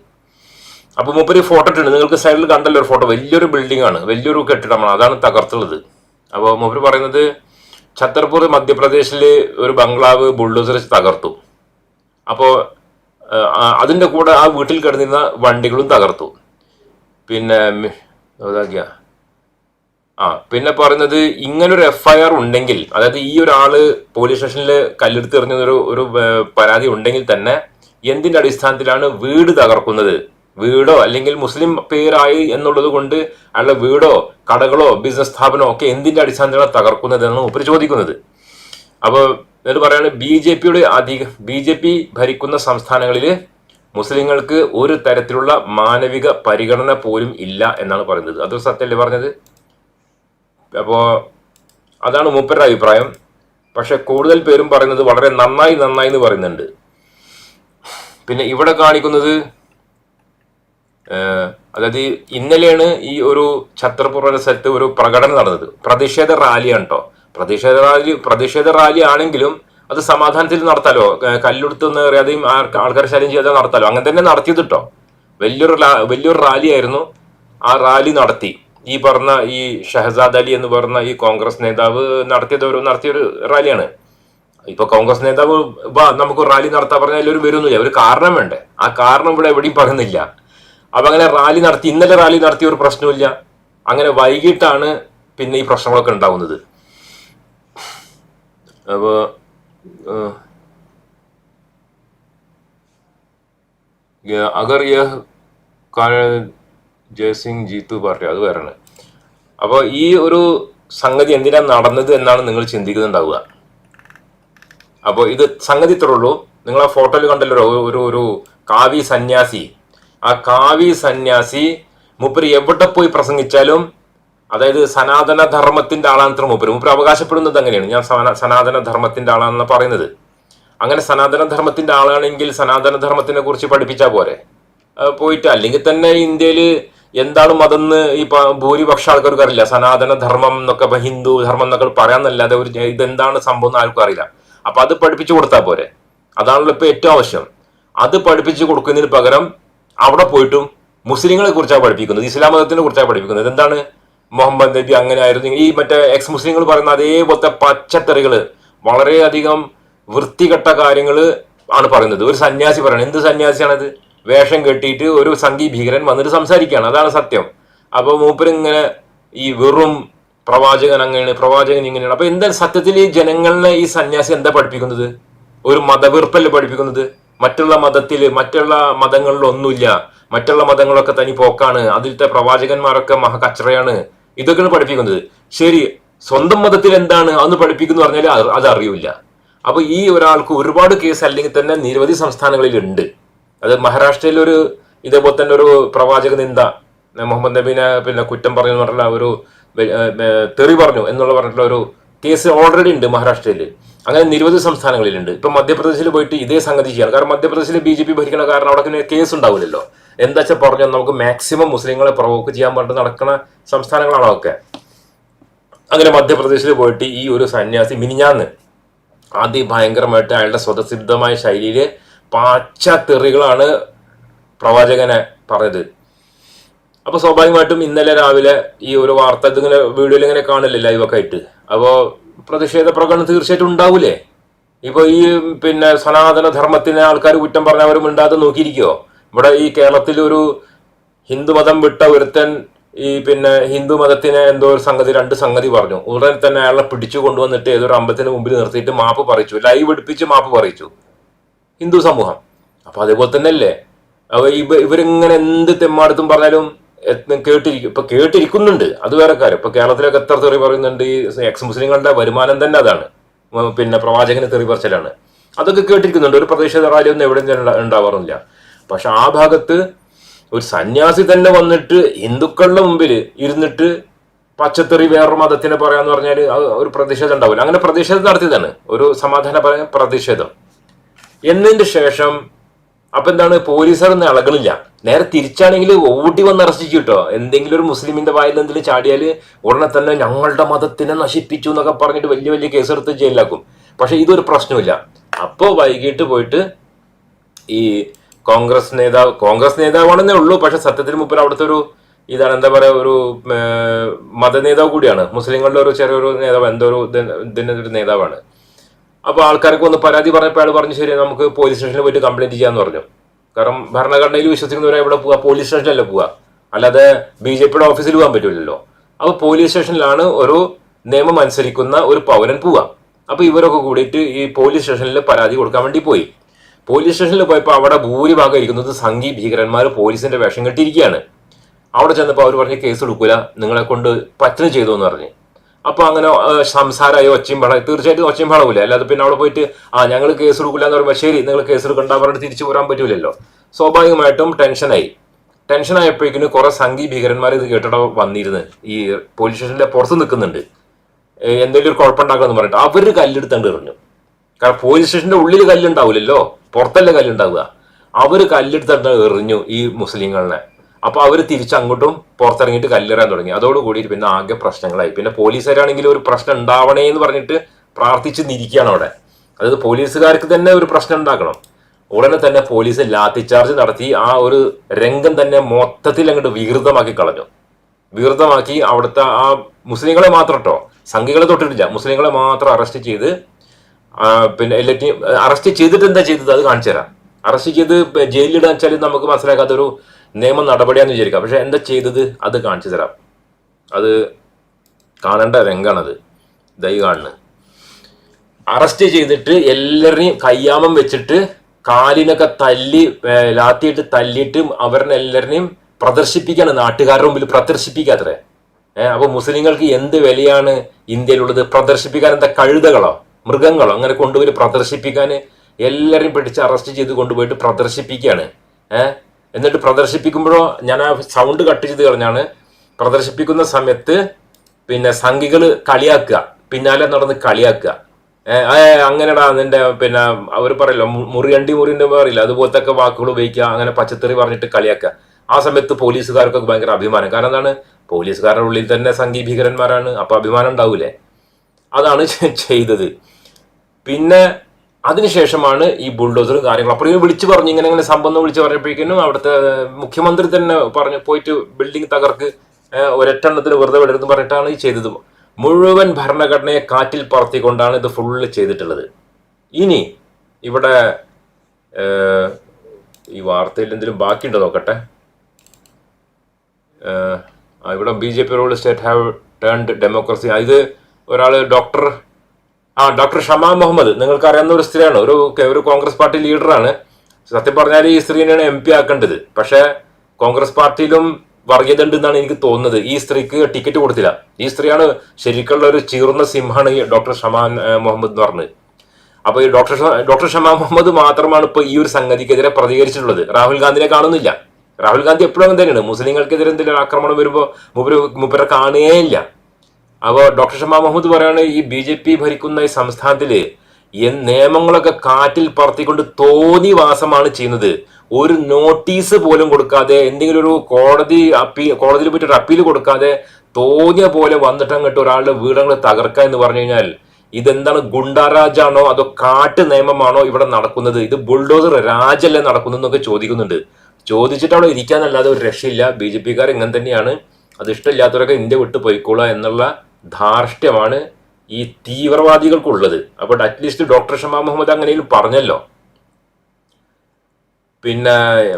അപ്പൊ മൂപ്പര് ഫോട്ടോ ഇട്ടുണ്ട് നിങ്ങൾക്ക് സൈഡിൽ കണ്ടല്ലോ ഒരു ഫോട്ടോ. വലിയൊരു ബിൽഡിംഗ് ആണ്. വലിയൊരു കെട്ടിടമാണ് അതാണ് തകർത്തുള്ളത്. അപ്പോൾ മൂപ്പര് പറയുന്നത് ഛത്തർപൂർ മധ്യപ്രദേശിൽ ഒരു ബംഗ്ലാവ് ബുൾഡോസർ തകർത്തു. അപ്പോൾ അതിന്റെ കൂടെ ആ വീട്ടിൽ കിടന്നിരുന്ന വണ്ടികളും തകർത്തു. പിന്നെ എന്താ ഏതാക്കിയ ആ പിന്നെ പറയുന്നത് ഇങ്ങനൊരു എഫ് ഐ ആർ ഉണ്ടെങ്കിൽ അതായത് ഈ ഒരാൾ പോലീസ് സ്റ്റേഷനിൽ കല്ലെടുത്ത് എറിഞ്ഞൊരു ഒരു പരാതി ഉണ്ടെങ്കിൽ തന്നെ എന്തിന്റെ അടിസ്ഥാനത്തിലാണ് വീട് തകർക്കുന്നത്? വീടോ അല്ലെങ്കിൽ മുസ്ലിം പേരായി എന്നുള്ളത് കൊണ്ട് അയാളുടെ വീടോ കടകളോ ബിസിനസ് സ്ഥാപനമോ ഒക്കെ എന്തിന്റെ അടിസ്ഥാനത്തിലാണ് തകർക്കുന്നത് എന്നാണ് ഉപരി ചോദിക്കുന്നത്. അപ്പോൾ എന്നിട്ട് പറയാണ് ബി ജെ പിയുടെ അധിക ബി ജെ പി ഭരിക്കുന്ന സംസ്ഥാനങ്ങളിൽ മുസ്ലിങ്ങൾക്ക് ഒരു തരത്തിലുള്ള മാനവിക പരിഗണന പോലും ഇല്ല എന്നാണ് പറയുന്നത്. അത് സത്യല്ലേ പറഞ്ഞത്? അപ്പോ അതാണ് മൂപ്പരുടെ അഭിപ്രായം. പക്ഷെ കൂടുതൽ പേരും പറയുന്നത് വളരെ നന്നായി നന്നായി എന്ന് പറയുന്നുണ്ട്. പിന്നെ ഇവിടെ കാണിക്കുന്നത് അതായത് ഇന്നലെയാണ് ഈ ഒരു ഛത്രപൂർ എന്ന സ്ഥലത്ത് ഒരു പ്രകടനം നടന്നത്. പ്രതിഷേധ റാലിയാണ് കേട്ടോ പ്രതിഷേധ റാലി പ്രതിഷേധ റാലി ആണെങ്കിലും അത് സമാധാനത്തിൽ നടത്താലോ? കല്ലെടുത്ത് കല്ലെടുത്തൊന്ന് അറിയാതെയും ആൾക്കാർ ശല്യം ചെയ്യാതെ നടത്താലോ? അങ്ങനെ തന്നെ നടത്തിയത് കേട്ടോ വലിയൊരു വലിയൊരു റാലി ആയിരുന്നു ആ റാലി നടത്തി. ഈ പറഞ്ഞ ഈ ഷഹസാദ് അലി എന്ന് പറഞ്ഞ ഈ കോൺഗ്രസ് നേതാവ് നടത്തിയത് ഒരു നടത്തിയൊരു റാലിയാണ്. ഇപ്പൊ കോൺഗ്രസ് നേതാവ് വാ നമുക്ക് റാലി നടത്താൻ പറഞ്ഞാൽ എല്ലാവരും വരുന്നില്ല ഒരു കാരണം വേണ്ടേ? ആ കാരണം ഇവിടെ എവിടെയും പറയുന്നില്ല. അപ്പൊ അങ്ങനെ റാലി നടത്തി ഇന്നലെ റാലി നടത്തിയ ഒരു പ്രശ്നമില്ല അങ്ങനെ വൈകിട്ടാണ് പിന്നെ ഈ പ്രശ്നങ്ങളൊക്കെ ഉണ്ടാവുന്നത്. അപ്പോ അഗർ ജയസിംഗ് ജീത്തു പാർട്ടി അത് വേറെയാണ്. അപ്പോൾ ഈ ഒരു സംഗതി എന്തിനാ നടന്നത് എന്നാണ് നിങ്ങൾ ചിന്തിക്കുന്നുണ്ടാവുക. അപ്പോൾ ഇത് സംഗതി ഇത്രയുള്ളൂ നിങ്ങൾ ആ ഫോട്ടോയിൽ കണ്ടല്ലോ ഒരു- ഒരു കാവി സന്യാസി. ആ കാവി സന്യാസി മൂപ്പര് എവിടെ പോയി പ്രസംഗിച്ചാലും അതായത് സനാതന ധർമ്മത്തിന്റെ ആളാണ് മൂപ്പര്. മൂപ്പര് അവകാശപ്പെടുന്നത് അങ്ങനെയാണ്. ഞാൻ സന- സനാതന ധർമ്മത്തിന്റെ ആളാണെന്ന് പറയുന്നത്. അങ്ങനെ സനാതന ധർമ്മത്തിന്റെ ആളാണെങ്കിൽ സനാതന ധർമ്മത്തിനെ കുറിച്ച് പഠിപ്പിച്ചാൽ പോരെ. പോയിട്ട് അല്ലെങ്കിൽ തന്നെ ഇന്ത്യയിൽ എന്താണ് മതം എന്ന് ഈ ഭൂരിപക്ഷ ആൾക്കാർക്ക് അറിയില്ല. സനാതന ധർമ്മം എന്നൊക്കെ ഹിന്ദു ധർമ്മം എന്നൊക്കെ പറയാന്നല്ലാതെ ഒരു ഇതെന്താണ് സംഭവം എന്ന് ആർക്കും അറിയില്ല. അപ്പൊ അത് പഠിപ്പിച്ചു കൊടുത്താൽ പോരെ. അതാണല്ലോ ഇപ്പൊ ഏറ്റവും ആവശ്യം. അത് പഠിപ്പിച്ചു കൊടുക്കുന്നതിന് പകരം അവിടെ പോയിട്ടും മുസ്ലിങ്ങളെ കുറിച്ചാണ് പഠിപ്പിക്കുന്നത് ഇസ്ലാം മതത്തിനെ കുറിച്ചാണ് പഠിപ്പിക്കുന്നത്. എന്താണ് മുഹമ്മദ് നബി അങ്ങനെ ആയിരുന്നു. ഈ മറ്റേ എക്സ് മുസ്ലിങ്ങൾ പറയുന്ന അതേപോലത്തെ പച്ചത്തറികൾ വളരെയധികം വൃത്തികെട്ട കാര്യങ്ങൾ ആണ് പറയുന്നത്. ഒരു സന്യാസി പറയണത് എന്ത് സന്യാസിയാണത്? വേഷം കെട്ടിയിട്ട് ഒരു സംഘി ഭീകരൻ വന്നിട്ട് സംസാരിക്കുകയാണ്. അതാണ് സത്യം. അപ്പോൾ മൂപ്പര് ഇങ്ങനെ ഈ വെറും പ്രവാചകൻ അങ്ങനെയാണ് പ്രവാചകൻ ഇങ്ങനെയാണ്. അപ്പൊ എന്താ സത്യത്തിൽ ഈ ജനങ്ങളെ ഈ സന്യാസി എന്താ പഠിപ്പിക്കുന്നത്? ഒരു മതവീർപ്പല്ല പഠിപ്പിക്കുന്നത്? മറ്റുള്ള മതത്തിൽ മറ്റുള്ള മതങ്ങളിലൊന്നുമില്ല. മറ്റുള്ള മതങ്ങളൊക്കെ തനി പോക്കാണ്. അതിലത്തെ പ്രവാചകന്മാരൊക്കെ മഹാകച്ചറയാണ് ഇതൊക്കെയാണ് പഠിപ്പിക്കുന്നത്. ശരി സ്വന്തം മതത്തിൽ എന്താണ് അതൊന്ന് പഠിപ്പിക്കുന്നു പറഞ്ഞാൽ അത് അറിയില്ല. അപ്പൊ ഈ ഒരാൾക്ക് ഒരുപാട് കേസ് അല്ലെങ്കിൽ തന്നെ നിരവധി സംസ്ഥാനങ്ങളിൽ ഉണ്ട് അത് മഹാരാഷ്ട്രയിൽ ഒരു ഇതേപോലെ തന്നെ ഒരു പ്രവാചക നിന്ദ. മുഹമ്മദ് നബീനെ പിന്നെ കുറ്റം പറഞ്ഞു പറഞ്ഞിട്ടുള്ള ഒരു തെറി പറഞ്ഞു എന്നുള്ള പറഞ്ഞിട്ടുള്ള ഒരു കേസ് ഓൾറെഡി ഉണ്ട് മഹാരാഷ്ട്രയിൽ അങ്ങനെ നിരവധി സംസ്ഥാനങ്ങളിലുണ്ട്. ഇപ്പൊ മധ്യപ്രദേശിൽ പോയിട്ട് ഇതേ സംഗതി ചെയ്യണം. കാരണം മധ്യപ്രദേശിൽ ബി ജെ പി ഭരിക്കണ കാരണം അവിടെ പിന്നെ കേസ് ഉണ്ടാവില്ലല്ലോ. എന്താ വെച്ചാൽ പറഞ്ഞു നമുക്ക് മാക്സിമം മുസ്ലിങ്ങളെ പ്രൊവോക്ക് ചെയ്യാൻ പറഞ്ഞിട്ട് നടക്കുന്ന സംസ്ഥാനങ്ങളാണ് അതൊക്കെ. അങ്ങനെ മധ്യപ്രദേശിൽ പോയിട്ട് ഈ ഒരു സന്യാസി മിനിഞ്ഞാന്ന് ഭയങ്കരമായിട്ട് അയാളുടെ സ്വതസിദ്ധമായ ശൈലിയിൽ പാച്ച തെറികളാണ് പ്രവാചകനെ പറഞ്ഞത്. അപ്പൊ സ്വാഭാവികമായിട്ടും ഇന്നലെ രാവിലെ ഈ ഒരു വാർത്ത ഇതിങ്ങനെ വീഡിയോയിൽ ഇങ്ങനെ കാണില്ലേ ലൈവൊക്കെ ആയിട്ട്? അപ്പോ പ്രതിഷേധ പ്രകടനം തീർച്ചയായിട്ടും ഉണ്ടാവൂലേ? ഇപ്പൊ ഈ പിന്നെ സനാതന ധർമ്മത്തിന് ആൾക്കാർ കുറ്റം പറഞ്ഞവരും മിണ്ടാതെ നോക്കിയിരിക്കോ ഇവിടെ ഈ കേരളത്തിൽ ഒരു ഹിന്ദുമതം വിട്ട ഒരുത്തൻ ഈ പിന്നെ ഹിന്ദു മതത്തിനെ എന്തോ ഒരു സംഗതി രണ്ട് സംഗതി പറഞ്ഞു. ഉടനെ തന്നെ അയാളെ പിടിച്ചു കൊണ്ടുവന്നിട്ട് ഏതൊരു അമ്പത്തിന് മുമ്പിൽ നിർത്തിയിട്ട് മാപ്പ് പറിച്ചു. ലൈവ് എടുപ്പിച്ച് മാപ്പ് പറയിച്ചു ഹിന്ദു സമൂഹം. അപ്പൊ അതേപോലെ തന്നെ അല്ലേ അവ ഇവ ഇവരിങ്ങനെ എന്ത് തെമ്മാടത്തും പറഞ്ഞാലും കേട്ടിരിക്കും. ഇപ്പൊ കേട്ടിരിക്കുന്നുണ്ട്. അത് വേറെ കാര്യം. ഇപ്പൊ കേരളത്തിലൊക്കെ എത്ര തെറി പറയുന്നുണ്ട്. ഈ എക്സ് മുസ്ലിങ്ങളുടെ വരുമാനം തന്നെ അതാണ്. പിന്നെ പ്രവാചകന് തെറി പറച്ചിലാണ്. അതൊക്കെ കേട്ടിരിക്കുന്നുണ്ട്. ഒരു പ്രതിഷേധ റാലി ഒന്നും എവിടെയും ഉണ്ടാവാറില്ല. പക്ഷെ ആ ഭാഗത്ത് ഒരു സന്യാസി തന്നെ വന്നിട്ട് ഹിന്ദുക്കളുടെ മുമ്പിൽ ഇരുന്നിട്ട് പച്ചത്തെറി വേറൊരു മതത്തിനെ പറയാന്ന് പറഞ്ഞാൽ ഒരു പ്രതിഷേധം ഉണ്ടാവില്ല. അങ്ങനെ പ്രതിഷേധം നടത്തിയതാണ്. ഒരു സമാധാന പര- പ്രതിഷേധം. എന്നതിന്റെ ശേഷം അപ്പൊ എന്താണ് പോലീസുകാരൊന്നും ഇളകണില്ല നേരെ തിരിച്ചാണെങ്കിൽ ഓടി വന്ന് അറസ്റ്റ് കിട്ടോ എന്തെങ്കിലും ഒരു മുസ്ലിമിന്റെ വായിൽ എന്തെങ്കിലും ചാടിയാൽ ഉടനെ തന്നെ ഞങ്ങളുടെ മതത്തിനെ നശിപ്പിച്ചു എന്നൊക്കെ പറഞ്ഞിട്ട് വലിയ വലിയ കേസെടുത്ത് ജയിലാക്കും പക്ഷെ ഇതൊരു പ്രശ്നമില്ല അപ്പോ വൈകിട്ട് പോയിട്ട് ഈ കോൺഗ്രസ് നേതാവ് കോൺഗ്രസ് നേതാവാണെന്നേ ഉള്ളൂ. പക്ഷെ സത്യത്തിന് മുപ്പിൽ അവിടുത്തെ ഒരു ഇതാണ് എന്താ പറയാ ഒരു മത മതനേതാവ് കൂടിയാണ്. മുസ്ലിങ്ങളുടെ ഒരു ചെറിയൊരു നേതാവ് എന്തോ ഒരു നേതാവാണ്. അപ്പൊ ആൾക്കാർക്ക് വന്ന് പരാതി പറഞ്ഞപ്പോൾ അയാൾ പറഞ്ഞു ശരി നമുക്ക് പോലീസ് സ്റ്റേഷനിൽ പോയിട്ട് കംപ്ലൈന്റ് ചെയ്യാന്ന് പറഞ്ഞു. കാരണം ഭരണഘടനയിൽ വിശ്വസിക്കുന്നവരെ എവിടെ പോവുക പോലീസ് സ്റ്റേഷനിലല്ല പോവുക അല്ലാതെ ബി ജെ പിയുടെ ഓഫീസിൽ പോകാൻ പറ്റില്ലല്ലോ അപ്പോൾ പോലീസ് സ്റ്റേഷനിലാണ് ഒരു നിയമം അനുസരിക്കുന്ന ഒരു പൗരൻ പോവുക അപ്പോൾ ഇവരൊക്കെ കൂടിയിട്ട് ഈ പോലീസ് സ്റ്റേഷനിൽ പരാതി കൊടുക്കാൻ വേണ്ടി പോയി. പോലീസ് സ്റ്റേഷനിൽ പോയപ്പോൾ അവിടെ ഭൂരിഭാഗം ഇരിക്കുന്നത് സംഘി ഭീകരന്മാർ പോലീസിന്റെ വേഷം കെട്ടിയിരിക്കുകയാണ്. അവിടെ ചെന്നപ്പോൾ അവർ പറഞ്ഞ് കേസ് എടുക്കൂല നിങ്ങളെ കൊണ്ട് പറ്റുന്ന ചെയ്തു എന്ന് പറഞ്ഞ്. അപ്പൊ അങ്ങനെ സംസാരമായി ഒച്ചയും ബഹളം തീർച്ചയായിട്ടും ഒച്ചയും ബഹളമില്ല അല്ലാതെ പിന്നെ അവിടെ പോയിട്ട് ആ ഞങ്ങൾ കേസ് എടുക്കില്ല എന്ന് പറയുമ്പോൾ ശരി നിങ്ങൾ കേസ് എടുക്കണ്ട പറഞ്ഞിട്ട് തിരിച്ചു പോരാൻ പറ്റൂലല്ലോ. സ്വാഭാവികമായിട്ടും ടെൻഷനായി. ടെൻഷൻ ആയപ്പോഴേക്കിന് കുറെ സംഘി ഭീകരന്മാർ ഇത് കേട്ടിട്ട് വന്നിരുന്ന്. ഈ പോലീസ് സ്റ്റേഷനിലെ പുറത്ത് നിൽക്കുന്നുണ്ട്. എന്തെങ്കിലും ഒരു കുഴപ്പമുണ്ടാക്കുമെന്ന് പറഞ്ഞിട്ട് അവർ കല്ലെടുത്തണ്ട് എറിഞ്ഞു. കാരണം പോലീസ് സ്റ്റേഷന്റെ ഉള്ളിൽ കല്ലുണ്ടാവില്ലല്ലോ പുറത്തല്ലേ കല്ലുണ്ടാവുക അവർ കല്ലെടുത്തണ്ട് എറിഞ്ഞു ഈ മുസ്ലിങ്ങളെ. അപ്പൊ അവർ തിരിച്ചങ്ങോട്ടും പുറത്തിറങ്ങിയിട്ട് കല്ലെറിയാൻ തുടങ്ങി. അതോടുകൂടി പിന്നെ ആകെ പ്രശ്നങ്ങളായി. പിന്നെ പോലീസുകാരാണെങ്കിൽ ഒരു പ്രശ്നം ഉണ്ടാവണേ എന്ന് പറഞ്ഞിട്ട് പ്രാർത്ഥിച്ച് നിരിക്കുകയാണ് അവിടെ. അതായത് പോലീസുകാർക്ക് തന്നെ ഒരു പ്രശ്നം ഉണ്ടാക്കണം. ഉടനെ തന്നെ പോലീസ് ലാത്തി ചാർജ് നടത്തി ആ ഒരു രംഗം തന്നെ മൊത്തത്തിൽ അങ്ങോട്ട് വികൃതമാക്കി കളഞ്ഞു. വികൃതമാക്കി അവിടുത്തെ ആ മുസ്ലിങ്ങളെ മാത്രം കേട്ടോ സംഘികളെ തൊട്ടിട്ടില്ല. മുസ്ലിങ്ങളെ മാത്രം അറസ്റ്റ് ചെയ്ത് പിന്നെ എല്ലാറ്റിനും അറസ്റ്റ് ചെയ്തിട്ട് എന്താ ചെയ്തത്? അത് കാണിച്ചു തരാം അറസ്റ്റ് ചെയ്ത് ജയിലിലിടാൻ വെച്ചാൽ നമുക്ക് മനസ്സിലാക്കാത്തൊരു നിയമ നടപടിയാന്ന് വിചാരിക്കാം. പക്ഷെ എന്താ ചെയ്തത്? അത് കാണിച്ചു തരാം. അത് കാണേണ്ട രംഗാണത്. ദൈ കാണുന്നത് അറസ്റ്റ് ചെയ്തിട്ട് എല്ലാവരെയും കയ്യാമം വെച്ചിട്ട് കാലിനൊക്കെ തല്ലി ലാത്തിയിട്ട് തല്ലിയിട്ട് അവരുടെ എല്ലാവരെയും പ്രദർശിപ്പിക്കാണ്. നാട്ടുകാരുടെ മുമ്പിൽ പ്രദർശിപ്പിക്കാത്രേ ഏഹ് അപ്പൊ മുസ്ലിങ്ങൾക്ക് എന്ത് വിലയാണ് ഇന്ത്യയിലുള്ളത്? പ്രദർശിപ്പിക്കാൻ എന്താ കഴുതകളോ മൃഗങ്ങളോ അങ്ങനെ കൊണ്ടുപോയി പ്രദർശിപ്പിക്കാൻ എല്ലാവരെയും പിടിച്ച് അറസ്റ്റ് ചെയ്ത് കൊണ്ടുപോയിട്ട് പ്രദർശിപ്പിക്കുകയാണ് ഏഹ് എന്നിട്ട് പ്രദർശിപ്പിക്കുമ്പോഴോ ഞാൻ ആ സൗണ്ട് കട്ട് ചെയ്ത് കളഞ്ഞാണ് പ്രദർശിപ്പിക്കുന്ന സമയത്ത് പിന്നെ സംഘികൾ കളിയാക്കുക. പിന്നാലെ നടന്ന് കളിയാക്കുക. അങ്ങനെടാ നിന്റെ പിന്നെ അവർ പറയില്ല മുറിയണ്ടി മുറിന്റെ പറയില്ല? അതുപോലത്തെ ഒക്കെ വാക്കുകൾ ഉപയോഗിക്കുക അങ്ങനെ പച്ചത്തെറി പറഞ്ഞിട്ട് കളിയാക്കുക. ആ സമയത്ത് പോലീസുകാർക്കൊക്കെ ഭയങ്കര അഭിമാനം. കാരണം എന്താണ്? പോലീസുകാരുടെ ഉള്ളിൽ തന്നെ സംഘീ ഭീകരന്മാരാണ്. അപ്പൊ അഭിമാനം ഉണ്ടാവൂലേ? അതാണ് [LAUGHS] ചെയ്തത്. പിന്നെ അതിനുശേഷമാണ് ഈ ബുൾഡോസറും കാര്യങ്ങളും അപ്പോൾ വിളിച്ചു പറഞ്ഞു ഇങ്ങനെ ഇങ്ങനെ സംബന്ധം വിളിച്ചു പറഞ്ഞപ്പോഴേക്കും അവിടുത്തെ മുഖ്യമന്ത്രി തന്നെ പറഞ്ഞു പോയിട്ട് ബിൽഡിംഗ് തകർക്ക് ഒരൊറ്റെണ്ണത്തിന് വെറുതെ വിടരുതെന്ന് പറഞ്ഞിട്ടാണ് ഈ ചെയ്തത്. മുഴുവൻ ഭരണഘടനയെ കാറ്റിൽ പറത്തിക്കൊണ്ടാണ് ഇത് ഫുള്ള് ചെയ്തിട്ടുള്ളത്. ഇനി ഇവിടെ ഈ വാർത്തയിൽ എന്തെങ്കിലും ബാക്കിയുണ്ടോ നോക്കട്ടെ? ഇവിടെ B J P role state have turned democracy. ഇത് ഒരാൾ ഡോക്ടർ ആ ഡോക്ടർ ഷമാ മുഹമ്മദ്. നിങ്ങൾക്ക് അറിയാവുന്ന ഒരു സ്ത്രീയാണ്. ഒരു ഒരു കോൺഗ്രസ് പാർട്ടി ലീഡറാണ്. സത്യം പറഞ്ഞാൽ ഈ സ്ത്രീനെയാണ് എം പി ആക്കേണ്ടത്. പക്ഷേ കോൺഗ്രസ് പാർട്ടിയിലും വർഗീയത എന്നാണ് എനിക്ക് തോന്നുന്നത്. ഈ സ്ത്രീക്ക് ടിക്കറ്റ് കൊടുത്തില്ല. ഈ സ്ത്രീയാണ് ശരിക്കുള്ള ഒരു ചീർന്ന സിംഹമാണ് ഈ ഡോക്ടർ ഷമാൻ മുഹമ്മദ് എന്ന് പറഞ്ഞത്. അപ്പോൾ ഈ ഡോക്ടർ ഡോക്ടർ ഷമാ മുഹമ്മദ് മാത്രമാണ് ഇപ്പൊ ഈ ഒരു സംഗതിക്കെതിരെ പ്രതികരിച്ചിട്ടുള്ളത്. രാഹുൽ ഗാന്ധിനെ കാണുന്നില്ല. രാഹുൽ ഗാന്ധി എപ്പോഴും തന്നെയാണ്. മുസ്ലിങ്ങൾക്കെതിരെ എന്തെങ്കിലും ആക്രമണം വരുമ്പോൾ മുപ്പര് മുപ്പരെ കാണുകയില്ല അപ്പോൾ ഡോക്ടർ ഷമാ മുഹമ്മദ് പറയാണ് ഈ ബി ജെ പി ഭരിക്കുന്ന ഈ സംസ്ഥാനത്തിൽ നിയമങ്ങളൊക്കെ കാറ്റിൽ പറത്തിക്കൊണ്ട് തോന്നി വാസമാണ് ചെയ്യുന്നത്. ഒരു നോട്ടീസ് പോലും കൊടുക്കാതെ എന്തെങ്കിലും ഒരു കോടതി അപ്പീൽ കോടതിയിൽ പോയിട്ട് ഒരു അപ്പീൽ കൊടുക്കാതെ തോന്നിയ പോലെ വന്നിട്ട് അങ്ങോട്ട് ഒരാളുടെ വീടങ്ങൾ തകർക്കുക എന്ന് പറഞ്ഞു കഴിഞ്ഞാൽ ഇതെന്താണ് ഗുണ്ടാരാജാണോ അതോ കാട്ട് നിയമമാണോ ഇവിടെ നടക്കുന്നത്? ഇത് ബുൾഡോസർ രാജല്ലേ നടക്കുന്നത് എന്നൊക്കെ ചോദിക്കുന്നുണ്ട്. ചോദിച്ചിട്ട് അവിടെ ഇരിക്കാനല്ലാതെ ഒരു രക്ഷയില്ല. ബി ജെ പിക്കാർ ഇങ്ങനെ തന്നെയാണ്. അത് ഇഷ്ടമില്ലാത്തവരൊക്കെ ഇന്ത്യ വിട്ടു പോയിക്കോളുക എന്നുള്ള ധാർഷ്ട്യമാണ് ഈ തീവ്രവാദികൾക്കുള്ളത്. അപ്പോൾ അറ്റ്ലീസ്റ്റ് ഡോക്ടർ ഷമാ മുഹമ്മദ് അങ്ങനെയും പറഞ്ഞല്ലോ. പിന്നെ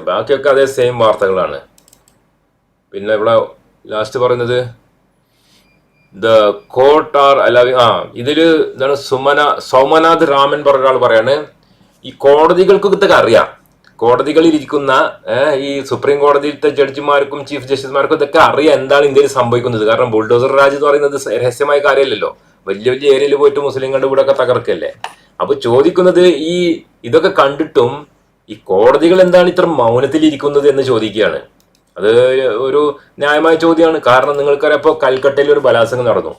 ബാക്കിയൊക്കെ അതേ സെയിം വാർത്തകളാണ്. പിന്നെ ഇവിടെ ലാസ്റ്റ് പറയുന്നത് ദ കോട്ട് ആർ അലവിങ് ആ ഇതിൽ എന്താണ് സുമന സോമനാഥ് രാമൻ പറഞ്ഞ ഒരാൾ പറയാണ് ഈ കോടതികൾക്കൊക്കെ അറിയാം. കോടതികളിൽ ഇരിക്കുന്ന ഈ സുപ്രീം കോടതിയിലത്തെ ജഡ്ജിമാർക്കും ചീഫ് ജസ്റ്റിസുമാർക്കും ഇതൊക്കെ അറിയാം എന്താണ് ഇന്ത്യയിൽ സംഭവിക്കുന്നത്? കാരണം ബുൾഡോസർ രാജ് എന്ന് പറയുന്നത് രഹസ്യമായ കാര്യമല്ലല്ലോ. വലിയ വലിയ ഏരിയയിൽ പോയിട്ട് മുസ്ലിങ്ങളുടെ കൂടെ ഒക്കെ തകർക്കല്ലേ? അപ്പൊ ചോദിക്കുന്നത് ഈ ഇതൊക്കെ കണ്ടിട്ടും ഈ കോടതികൾ എന്താണ് ഇത്ര മൗനത്തിലിരിക്കുന്നത് എന്ന് ചോദിക്കുകയാണ്. അത് ഒരു ന്യായമായ ചോദ്യമാണ്. കാരണം നിങ്ങൾക്കറിയാം ഇപ്പോൾ കൽക്കട്ടയിൽ ഒരു ബലാത്സംഗം നടന്നു.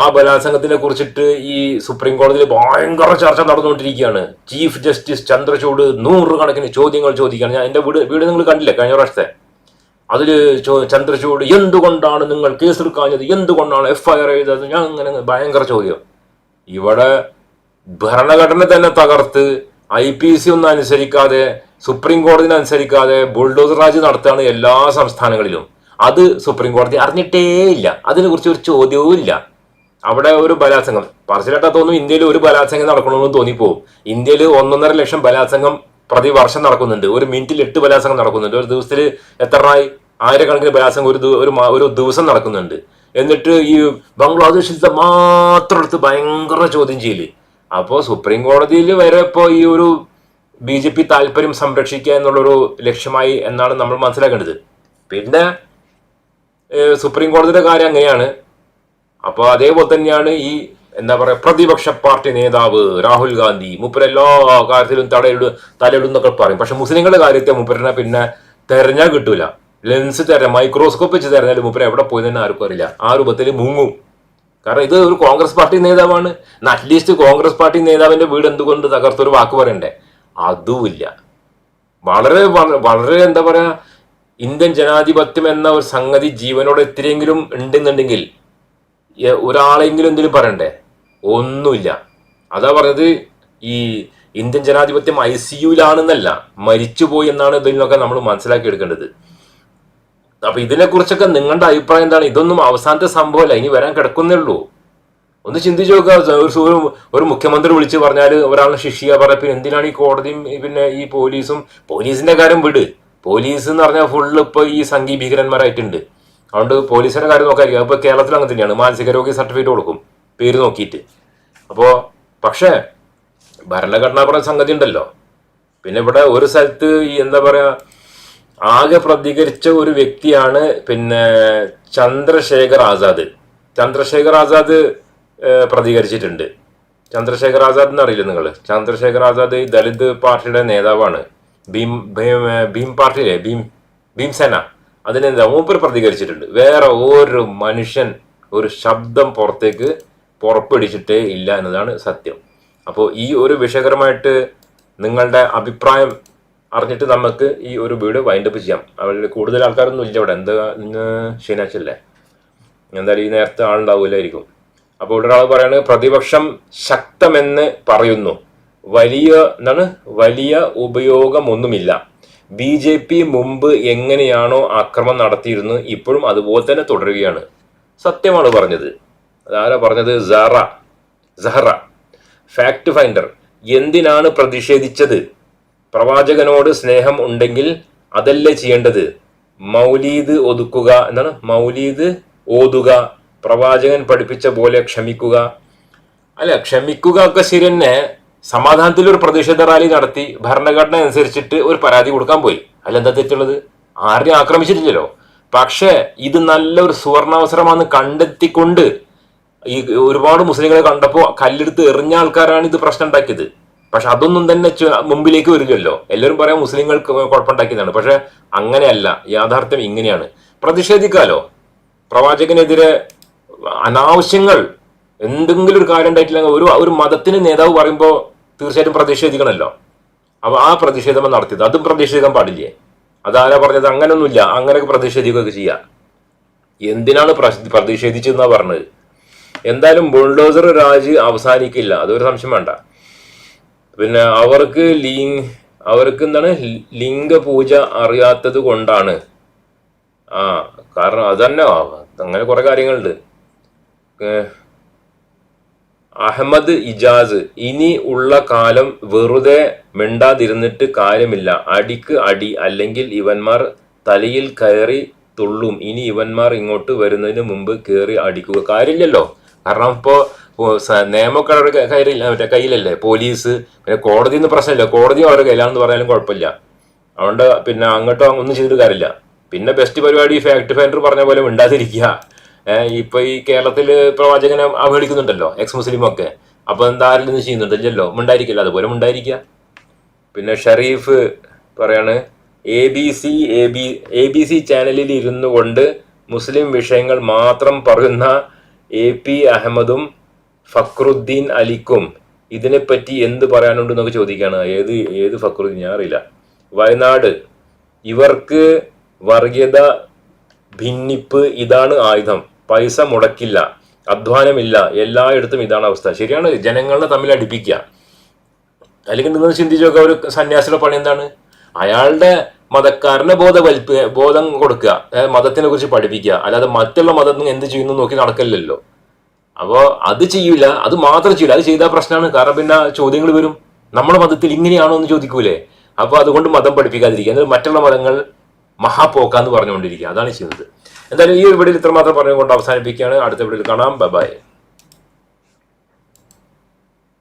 ആ ബലാത്സംഗത്തിനെ കുറിച്ചിട്ട് ഈ സുപ്രീം കോടതിയിൽ ഭയങ്കര ചർച്ച നടന്നുകൊണ്ടിരിക്കുകയാണ്. ചീഫ് ജസ്റ്റിസ് ചന്ദ്രചൂഡ് നൂറുകണക്കിന് ചോദ്യങ്ങൾ ചോദിക്കുകയാണ്. ഞാൻ എന്റെ വീട് വീട് നിങ്ങൾ കണ്ടില്ലേ? കഴിഞ്ഞ പ്രാവശ്യത്തെ. അതിൽ ചന്ദ്രചൂഡ് എന്തുകൊണ്ടാണ് നിങ്ങൾ കേസെടുക്കാഞ്ഞത്? എന്തുകൊണ്ടാണ് എഫ് ഐ ആർ എഴുതാത്തത് ഞാൻ അങ്ങനെ ഭയങ്കര ചോദ്യം. ഇവിടെ ഭരണഘടന തന്നെ തകർത്ത് ഐ പി സി ഒന്നും അനുസരിക്കാതെ സുപ്രീം കോടതിനെ അനുസരിക്കാതെ ബുൾഡോസർ രാജ് നടത്തുകയാണ് എല്ലാ സംസ്ഥാനങ്ങളിലും. അത് സുപ്രീം കോടതി അറിഞ്ഞിട്ടേ ഇല്ല അതിനെക്കുറിച്ച് ഒരു ചോദ്യവും ഇല്ല അവിടെ ഒരു ബലാത്സംഗം. പറച്ചിലാട്ടാ തോന്നും ഇന്ത്യയിൽ ഒരു ബലാത്സംഗം നടക്കണമെന്ന് തോന്നിപ്പോവും. ഇന്ത്യയിൽ ഒന്നൊന്നര ലക്ഷം ബലാത്സംഗം പ്രതിവർഷം നടക്കുന്നുണ്ട്. ഒരു മിനിറ്റിൽ എട്ട് ബലാത്സംഗം നടക്കുന്നുണ്ട്. ഒരു ദിവസത്തിൽ എത്രണ്ണായി ആയിരക്കണക്കിന് ബലാത്സംഗം ഒരു ഒരു ദിവസം നടക്കുന്നുണ്ട്. എന്നിട്ട് ഈ ബംഗ്ലാദേശിലത്തെ മാത്രം എടുത്ത് ഭയങ്കര ചോദ്യം ചെയ്യൽ. അപ്പോൾ സുപ്രീം കോടതിയിൽ വരെ ഇപ്പോൾ ഈ ഒരു ബി ജെ പി താല്പര്യം സംരക്ഷിക്കുക എന്നുള്ളൊരു ലക്ഷ്യമായി എന്നാണ് നമ്മൾ മനസ്സിലാക്കേണ്ടത്. പിന്നെ സുപ്രീം കോടതിയുടെ കാര്യം അങ്ങനെയാണ്. അപ്പോൾ അതേപോലെ തന്നെയാണ് ഈ എന്താ പറയുക പ്രതിപക്ഷ പാർട്ടി നേതാവ് രാഹുൽ ഗാന്ധി. മൂപ്പര് എല്ലാ കാര്യത്തിലും തടയിടു തലയിടുന്നൊക്കെ പറയും. പക്ഷെ മുസ്ലിങ്ങളുടെ കാര്യത്തെ മൂപ്പരനെ പിന്നെ തെരഞ്ഞാൽ കിട്ടൂല. ലെൻസ് തെരഞ്ഞ മൈക്രോസ്കോപ്പ് വെച്ച് തെരഞ്ഞാൽ മുപ്പര എവിടെ പോയി തന്നെ ആർക്കും അറിയില്ല. ആ രൂപത്തിൽ മുങ്ങും. കാരണം ഇത് ഒരു കോൺഗ്രസ് പാർട്ടി നേതാവാണ്. അറ്റ്ലീസ്റ്റ് കോൺഗ്രസ് പാർട്ടി നേതാവിന്റെ വീട് എന്തുകൊണ്ട് തകർത്തൊരു വാക്ക് പറയണ്ടേ? അതുമില്ല. വളരെ വളരെ എന്താ പറയാ ഇന്ത്യൻ ജനാധിപത്യം എന്ന ഒരു സംഗതി ജീവനോട് എത്തിയെങ്കിലും ഉണ്ടെന്നുണ്ടെങ്കിൽ ഒരാളെങ്കിലും എന്തെങ്കിലും പറയണ്ടേ? ഒന്നുമില്ല. അതാ പറഞ്ഞത് ഈ ഇന്ത്യൻ ജനാധിപത്യം ഐ സി യുലാണെന്നല്ല മരിച്ചുപോയി എന്നാണ് ഇതിൽ നിന്നൊക്കെ നമ്മൾ മനസ്സിലാക്കി എടുക്കേണ്ടത് അപ്പൊ ഇതിനെക്കുറിച്ചൊക്കെ നിങ്ങളുടെ അഭിപ്രായം എന്താണ്? ഇതൊന്നും അവസാനത്തെ സംഭവമല്ല ഇനി വരാൻ കിടക്കുന്നേ ഉള്ളൂ. ഒന്ന് ചിന്തിച്ചു നോക്കുക ഒരു ഒരു മുഖ്യമന്ത്രി വിളിച്ച് പറഞ്ഞാൽ ഒരാളെ ശിക്ഷിക്കുക പറയാം പിന്നെ എന്തിനാണ് ഈ കോടതിയും പിന്നെ ഈ പോലീസും? പോലീസിന്റെ കാര്യം വിട്. പോലീസ് എന്ന് പറഞ്ഞാൽ ഫുള്ള് ഇപ്പൊ ഈ സംഘീ ഭീകരന്മാരായിട്ടുണ്ട്. അതുകൊണ്ട് പോലീസിന്റെ കാര്യം നോക്കാതിരിക്കും അപ്പൊ കേരളത്തിൽ അങ്ങനെ തന്നെയാണ്. മാനസികരോഗ്യ സർട്ടിഫിക്കറ്റ് കൊടുക്കും. പേര് നോക്കിയിട്ട്. അപ്പോ പക്ഷേ ഭരണഘടനാപരമായ സംഗതി ഉണ്ടല്ലോ. പിന്നെ ഇവിടെ ഒരു സ്ഥലത്ത് ഈ എന്താ പറയാ ആകെ പ്രതികരിച്ച ഒരു വ്യക്തിയാണ് പിന്നെ ചന്ദ്രശേഖർ ആസാദ്. ചന്ദ്രശേഖർ ആസാദ് പ്രതികരിച്ചിട്ടുണ്ട്. ചന്ദ്രശേഖർ ആസാദ് എന്നറിയില്ല നിങ്ങൾ ചന്ദ്രശേഖർ ആസാദ് ഈ ദളിത് പാർട്ടിയുടെ നേതാവാണ്. ഭീം ഭീം ഭീം പാർട്ടിയിലെ ഭീം ഭീംസേന അതിനെന്താ? മൂപ്പർ പ്രതികരിച്ചിട്ടുണ്ട്. വേറെ ഒരു മനുഷ്യൻ ഒരു ശബ്ദം പുറത്തേക്ക് പുറപ്പെടിച്ചിട്ടേ ഇല്ല എന്നതാണ് സത്യം. അപ്പോൾ ഈ ഒരു വിഷയകരമായിട്ട് നിങ്ങളുടെ അഭിപ്രായം അറിഞ്ഞിട്ട് നമുക്ക് ഈ ഒരു വീട് വൈൻഡപ്പ് ചെയ്യാം. അവരിൽ കൂടുതൽ ആൾക്കാരൊന്നും ഇല്ല ഇവിടെ. എന്താ ഇന്ന് ശനിയാഴ്ച എന്തായാലും ഈ നേരത്തെ ആളുണ്ടാവില്ലായിരിക്കും അപ്പോൾ ഇവിടെ ഒരാൾ പറയുന്നത് പ്രതിപക്ഷം ശക്തമെന്ന് പറയുന്നു. വലിയ എന്താണ്? വലിയ ഉപയോഗമൊന്നുമില്ല. ബി ജെ പി മുമ്പ് എങ്ങനെയാണോ ആക്രമം നടത്തിയിരുന്നു ഇപ്പോഴും അതുപോലെ തന്നെ തുടരുകയാണ്. സത്യമാണ് പറഞ്ഞത്. അതാരാ പറഞ്ഞത്? സറ സഹറ. ഫാക്ട് ഫൈൻഡർ എന്തിനാണ് പ്രതിഷേധിച്ചത്? പ്രവാചകനോട് സ്നേഹം ഉണ്ടെങ്കിൽ അതല്ലേ ചെയ്യേണ്ടത്? മൗലീദ് ഒതുക്കുക എന്നാണ്. മൗലീദ് ഓതുക. പ്രവാചകൻ പഠിപ്പിച്ച പോലെ ക്ഷമിക്കുക. അല്ല ക്ഷമിക്കുക ഒക്കെ ശരി തന്നെ. സമാധാനത്തിൽ ഒരു പ്രതിഷേധ റാലി നടത്തി ഭരണഘടന അനുസരിച്ചിട്ട് ഒരു പരാതി കൊടുക്കാൻ പോയി. അല്ലെന്താ തെറ്റുള്ളത്? ആരെയും ആക്രമിച്ചിട്ടില്ലല്ലോ. പക്ഷേ ഇത് നല്ലൊരു സുവർണാവസരമാണെന്ന് കണ്ടെത്തിക്കൊണ്ട് ഈ ഒരുപാട് മുസ്ലിങ്ങളെ കണ്ടപ്പോൾ കല്ലെടുത്ത് എറിഞ്ഞ ആൾക്കാരാണ് ഇത് പ്രശ്നം ഉണ്ടാക്കിയത്. പക്ഷെ അതൊന്നും തന്നെ മുമ്പിലേക്ക് വരില്ലല്ലോ എല്ലാവരും പറയാം മുസ്ലിങ്ങൾക്ക് കുഴപ്പമുണ്ടാക്കിയതാണ്. പക്ഷെ അങ്ങനെയല്ല. യാഥാർത്ഥ്യം ഇങ്ങനെയാണ്. പ്രതിഷേധിക്കാലോ? പ്രവാചകനെതിരെ അനാവശ്യങ്ങൾ എന്തെങ്കിലും ഒരു കാര്യം ഉണ്ടായിട്ടില്ലെങ്കിൽ ഒരു ഒരു മതത്തിന് നേതാവ് പറയുമ്പോൾ തീർച്ചയായിട്ടും പ്രതിഷേധിക്കണമല്ലോ അപ്പോൾ ആ പ്രതിഷേധം നടത്തിയത്. അതും പ്രതിഷേധിക്കാൻ പാടില്ലേ? അതാരാ പറഞ്ഞത്? അങ്ങനൊന്നുമില്ല. അങ്ങനെയൊക്കെ പ്രതിഷേധിക്കുകയൊക്കെ ചെയ്യാം. എന്തിനാണ് പ്രതിഷേധിച്ചെന്നാ പറഞ്ഞത്? എന്തായാലും ബുൾഡോസർ രാജ് അവസാനിക്കില്ല. അതൊരു സംശയം വേണ്ട. പിന്നെ അവർക്ക് ലീങ് അവർക്ക് എന്താണ്? ലിംഗപൂജ അറിയാത്തത് കൊണ്ടാണ്. ആ കാരണം അതന്നെ. അങ്ങനെ കുറെ കാര്യങ്ങളുണ്ട്. അഹമ്മദ് ഇജാസ്. ഇനി ഉള്ള കാലം വെറുതെ മിണ്ടാതിരുന്നിട്ട് കാര്യമില്ല. അടിക്ക് അടി അല്ലെങ്കിൽ ഇവന്മാർ തലയിൽ കയറി തുള്ളും. ഇനി ഇവന്മാർ ഇങ്ങോട്ട് വരുന്നതിന് മുമ്പ് കയറി അടിക്കുക. കാര്യമില്ലല്ലോ. കാരണം ഇപ്പോ ഓ, സ- നിയമമൊക്കെ അവരുടെ മറ്റേ കയ്യിലല്ലേ. പോലീസ് പിന്നെ കോടതി എന്ന് പ്രശ്നമില്ല. കോടതി അവരുടെ കയ്യിലാണെന്ന് പറഞ്ഞാലും കുഴപ്പമില്ല. അതുകൊണ്ട് പിന്നെ അങ്ങോട്ടോ ഒന്നും ചെയ്തിട്ട് കാര്യമില്ല. പിന്നെ ബെസ്റ്റ് പരിപാടി ഫാക്ട് ഫൈൻഡർ പറഞ്ഞ പോലെ മിണ്ടാതിരിക്കുക. ഏഹ് ഇപ്പൊ ഈ കേരളത്തിൽ പ്രവാചകനെ അവഹേളിക്കുന്നുണ്ടല്ലോ എക്സ് മുസ്ലിം ഒക്കെ അപ്പൊ എന്താ ആരിലും ചെയ്യുന്നുണ്ടല്ലോ? ഉണ്ടായിരിക്കില്ല അതുപോലെ ഉണ്ടായിരിക്കുക പിന്നെ ഷരീഫ് പറയാണ് A B C A B A B C ചാനലിൽ ഇരുന്നു കൊണ്ട് മുസ്ലിം വിഷയങ്ങൾ മാത്രം പറയുന്ന എ പി അഹമ്മദും ഫക്രുദ്ദീൻ അലിക്കും ഇതിനെപ്പറ്റി എന്ത് പറയാനുണ്ട് എന്നൊക്കെ ചോദിക്കുകയാണ് ഏത് ഏത് ഫക്രുദ്ദീൻ? ഞാൻ അറിയില്ല. വയനാട് ഇവർക്ക് വർഗീയത ഭിന്നിപ്പ് ഇതാണ് ആയുധം. പൈസ മുടക്കില്ല അധ്വാനമില്ല എല്ലായിടത്തും ഇതാണ് അവസ്ഥ. ശരിയാണ് ജനങ്ങളെ തമ്മിൽ അടുപ്പിക്കുക. അല്ലെങ്കിൽ നിങ്ങൾ ചിന്തിച്ചു നോക്കുക ഒരു സന്യാസിയുടെ പണി എന്താണ്? അയാളുടെ മതക്കാരനെ ബോധവൽപ്പ് ബോധം കൊടുക്കുക മതത്തിനെ കുറിച്ച് പഠിപ്പിക്കുക. അല്ലാതെ മറ്റുള്ള മതം എന്ത് ചെയ്യുന്നു നോക്കി നടക്കില്ലല്ലോ. അപ്പോൾ അത് ചെയ്യില്ല അത് മാത്രം ചെയ്യില്ല അത് ചെയ്താൽ പ്രശ്നമാണ് കാരണം പിന്നെ ചോദ്യങ്ങൾ വരും. നമ്മുടെ മതത്തിൽ ഇങ്ങനെയാണോ എന്ന് ചോദിക്കൂലേ? അപ്പോൾ അതുകൊണ്ട് മതം പഠിപ്പിക്കാതിരിക്കുക. എന്നിട്ട് മറ്റുള്ള മതങ്ങൾ മഹാപോക്കാന്ന് പറഞ്ഞുകൊണ്ടിരിക്കുക. അതാണ് ചെയ്യുന്നത്. എന്തായാലും ഈ ഒരു വീഡിയോയിൽ ഇത്രമാത്രം പറഞ്ഞുകൊണ്ട് അവസാനിപ്പിക്കുകയാണ്. അടുത്ത വീഡിയോയിൽ കാണാം. ബൈ